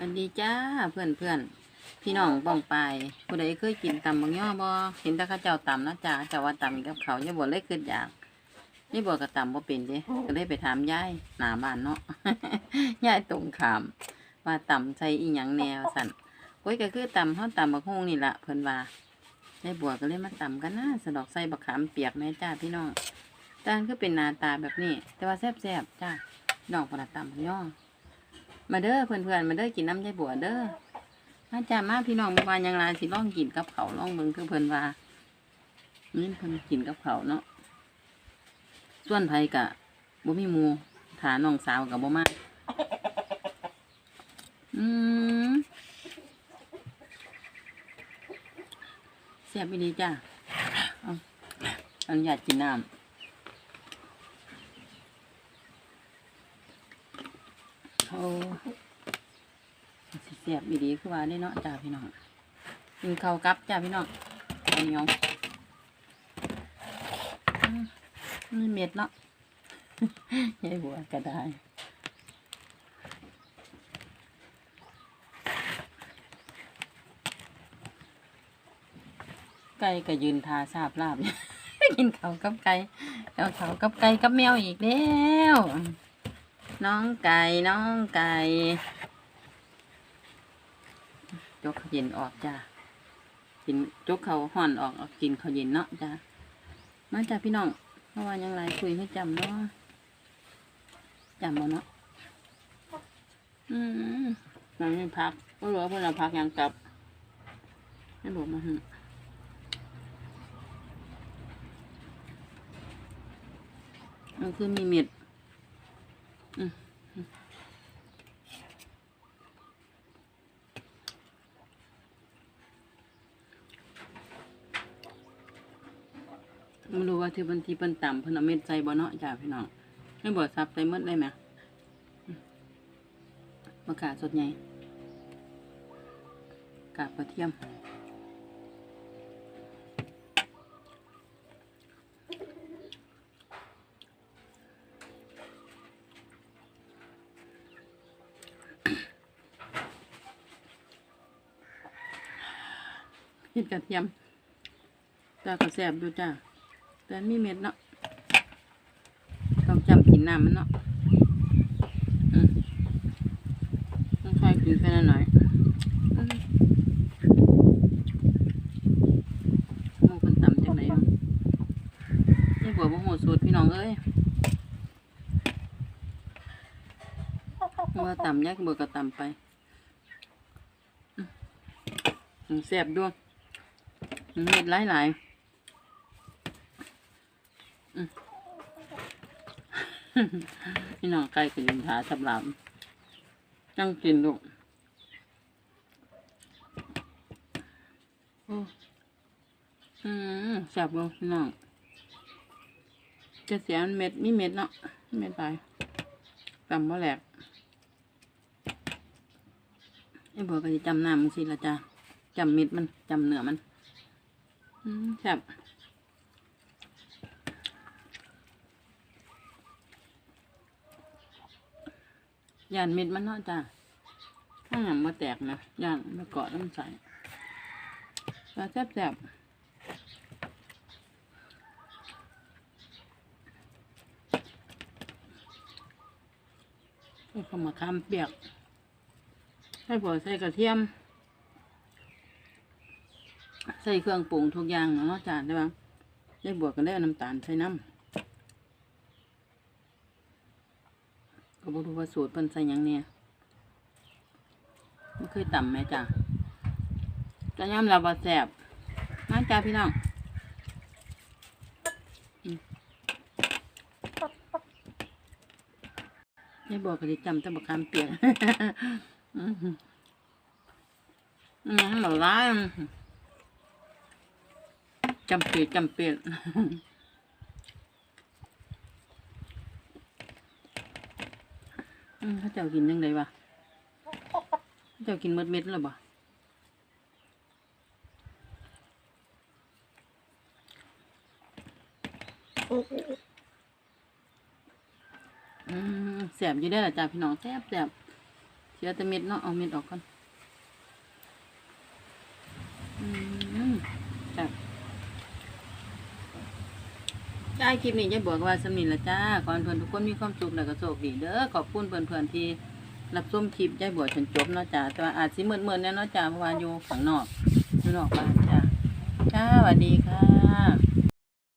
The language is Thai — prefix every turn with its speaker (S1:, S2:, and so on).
S1: อันดีจ้าเพื่อนเพื่อนพี่น้องบ้องไปายผู้ใดเคยกินตำบางย่อบ่เห็นแต่เข้าเจ้าตำนะจ้าเจ้าว่าตำกับเขาวอย่าบ่เลยขึ้นอยากนี่บ่ก็ตำบ่เป็นเด้ก็เลยไปถามยายหน้าบ้านเนาะยายตรงขามว่าตำใส่อีหยังแนวสั่นโอ้ยก็คือตำเฮาตำบักฮุ่งนี่ล่ะเพิ่นว่าได้บัวก็เลยมาตำกันนะสะดอกใส่บักขามเปียกแม่จ้าพี่น้องจานคือเป็นหน้าตาแบบนี้ แต่ว่าแซ่บๆจ้าน้องพนักตำบักย่อ มาเด้อเพื่อนๆมาเด้อกินน้ำใจบัวเด้อมาจ้ามาพี่น้องมาอย่างไรสิลองกินกับเขาวลองเบิ่งคือเพิ่นว่านี่เพิ่นกินกับเขาเนาะส่วนไผกะบ่มีหมูถาน้องสาวกับบ่มาอืมแซ่บอีดีจ้าเอาอนุญาตกินน้ำ โอ้เสียบอีดีคือว่าได้เนาะจ้าพี่น้องกินข้าวกับจ้าพี่น้องอันนี้เอาอืมนี่เม็ดเนาะยายบัวก็ได้ไก่ก็ยืนทาซาบลาบกินข้ากับไก่เอาข้ากับไก่กับแมวอีกแล้ว น้องไก่น้องไก่จกข้าวเย็นออกจ้ากินจกเขาห่อนออกเอากินเขาเย็นเนาะจ้ามาจ้าพี่น้องเพราะว่ายังไรคุยให้จำเนาะจำบ่เนาะอืมมันไม่พักก็รู้ว่าเพื่อนเอาพักยังกลับไม่บอกมาหึมันคือมีเม็ด ไม่รู้ว่าที่บันทีเพิ่นต่ำเพิ่นเอาเม็ดใส่บ่เนาะจ้าพี่น้องให้บ่ซับใส่หมดได้ไหมมะขามสดใหญ่กากกระเทียม พริกกระเทียมจ้าก็แซ่บดูจ้าแต่มีเม็ดเนาะต้องจำกินน้ำมันเนาะอืมต้องค่อยกินแค่นั้นหน่อยอืมหมูเป็นต่ำจังไหนนี่บัวบ่โหสูตรพี่น้องเอ้ยว่าต่ำยากบัวก็ต่ำไปอืมอืมแซ่บด้วย เม็ดหลายหลายๆพี่น้องไก่กินขาสำหรับจังกินลูกโอ้อืมแซ่บบ่พี่น้องจะเสียมันเม็ดมีเม็ดเนาะเม็ดไปตำบ่แหลกไอ้บัวก็จะจำน้ำมันสิละจ้ะจำเม็ดมันจำเนื้อมัน อืมแซ่บย่านเม็ดมันเนาะจ้ะถ้าหยังมาแตกนะย่านมาเกาะน้ำใสแล้วแซ่บแซ่บให้ข้ามาคำเปียกให้ผัวใส่กระเทียม ใส่เครื่องปรุงทุกอย่างเนาะจ้ะได้บ้างได้บวกกันได้น้ำตาลใส่น้ำก็บ่รู้ว่าสูตรเพิ่นใส่ยังเนี่ยไม่เคยต่ำแม่จ้ะจะย้ำเราบ่แซ่บมาจ้าพี่น้องอืมยายบอกก็ได้จำต่บักคำเปียกอืมอืมบอกร้าย จำเปียกจำเปียกอืมเขาเจ้ากินยังไงวะเขาเจ้ากินเม็ดเม็ดหรือเปล่าอืมแสบอยู่ได้อละจ้าพี่น้องแสบแสบเสียแต่เม็ดเนาะเอาเม็ดออกก่อนอืมจ้ะ จ้าคลิปนี้จะบอกว่าสำนิละจ้าขอนเพื่อนทุกคนมีความสุขและก็โชคดีเด้อขอบคุณเพื่อนๆที่รับชมคลิปยายบัวจนจบเนาะจ้าแต่ว่าอาจสิมืดๆแน่เนาะจ้าเพราะว่าอยู่ข้างนอกอยู่นอกบ้านจ้าจ้าสวัสดีค่ะ